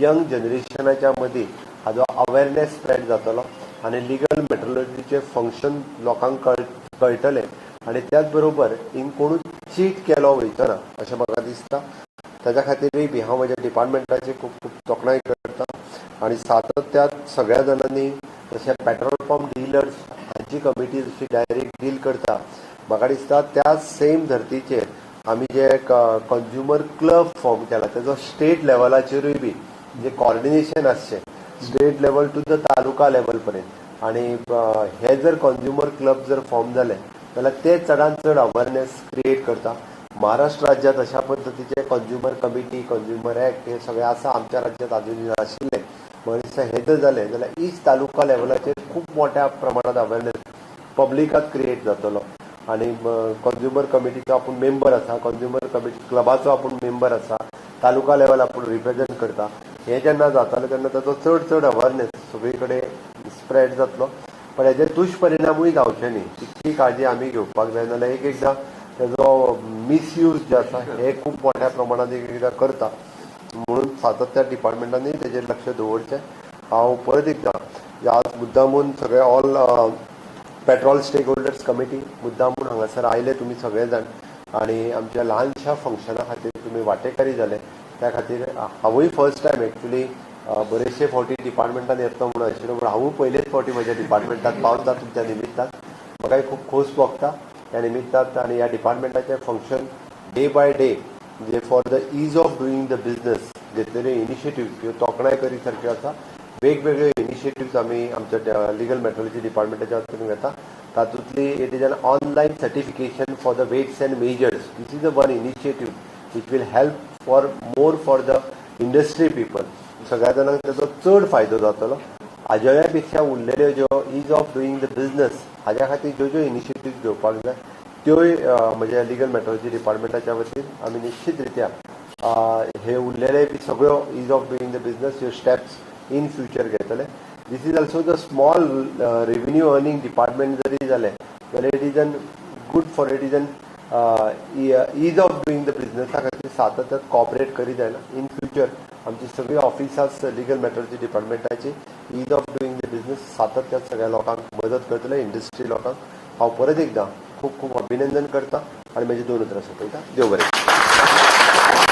Young जनरेशनाच्या मदीं हाजो awareness spread जातलो आनी लिगल मेट्रोलॉजीचे फंक्शन लोकांक कळ कळटलें आनी त्याच बरोबर हिंग कोणूच चीट केलो वयचो ना अशें म्हाका दिसता. ताज्या खातीरय बी हांव म्हज्या डिपार्टमेंटाची खूब खूब तोखणाय करता. आनी सातत्यात सगळ्या जाणांनी जशे पेट्रोल पंप डिलर्स हांची कमिटी जशी डायरेक्ट डील करता. म्हाका दिसता त्या सेम धर्तीचेर आमी जे कंज्युमर क्लब फॉर्म केला तेजो स्टेट लेवलाचेरूय बी जे कॉर्डिनेशन आसचें state level to the taluka level पर्यंत. आनी हे जर कन्झ्युमर क्लब जर फॉर्म जाले जाल्यार ते चडांत चड अवेरनेस क्रिएट करता. महाराष्ट्र राज्यांत अशा पद्दतीचे कन्झ्युमर कमिटी कंज्युमर एक्ट हे सगळे आसा आमच्या राज्यांत अजून नाशिल्ले म्हाका हे जर जालें जाल्यार ईच तालुका लेवलाचेर खूब मोठ्या प्रमाणात अवेरनेस पब्लिकात क्रिएट जातलो. आनी कन्झ्युमर कमिटीचो आपूण मेंबर आसा कन्झ्युमर कमिटी क्लबाचो आपूण मेंबर आसा तालुका लेवल आपूण रिप्रेझेंट करता. हे जेन्ना जातालें तेन्ना ताचो चड चड अवेरनेस सगळीकडे कडेन स्प्रेड जातलो. पण हेजे दुश्परिणामूय जावचे न्ही तितकी काळजी आमी घेवपाक जाय नाजाल्यार एक एकदां तेजो मिसयूज जे आसा हे खूब मोठ्या प्रमाणात एक एकदां करता. म्हणून सातत्या डिपार्टमेंटांनी तेजेर लक्ष दवरचें. हांव परत एकदां आज मुद्दामून सगळे all petrol stake holders committee मुद्दामून हांगासर आयले तुमी सगळे जाण आनी आमच्या लहानशा फंक्शना खातीर तुमी वांटेकारी जाले त्या खातीर हांवूय फर्स्ट टायम एक्चुली बरेचशे फावटी डिपार्टमेंटान येतलो म्हणून आशिल्लो पूण हांवूय पयलेच फावटी म्हज्या डिपार्टमेंटात पावता तुमच्या निमित्तान म्हाकाय खूब खोस भोगता त्या निमित्तान आनी ह्या डिपार्टमेंटाचें फंक्शन डे बाय डे म्हणजे for the ease of doing the business घेतलेले इनिशिएटिव्ह किंवा तोखणाय करी सारक्यो आसा वेगवेगळे इनिशिएटिव्ह आमी आमच्या लिगल मेट्रोलॉजी डिपार्टमेंटाच्या वतीन घेता तातूंतली it is an online certification for the weights and measures this is a one initiative which will help for more for the industry people. सगळ्या जाणांक ताचो चड फायदो जातलो हाज्या पेक्षा उरलेल्यो ज्यो ease of doing the business हाज्या खातीर ज्यो ज्यो इनिशिएटिव्ह घेवपाक जाय त्योय म्हज्या लिगल मेट्रोलॉजी डिपार्टमेंटाच्या वतीन आमी निश्चित रित्या हे उरलेले बी सगळ्यो ease of doing the business ह्यो स्टेप्स इन फ्युचर घेतले. This is also the small revenue earning department जरी जालें जाल्यार it is an good for it is an ease of doing the बिझनसा खातीर सातत्यात कॉपरेट करीत जायना इन फ्युचर आमची सगळी ऑफिसास लिगल मॅटरची डिपार्टमेंटाची ease of doing the business सातत्यात सगळ्या लोकांक मदत करतले इंडस्ट्री लोकांक. हांव परत एकदां खूब खूब अभिनंदन करता आनी माझी दोन उतरां सोपयता देव बरें.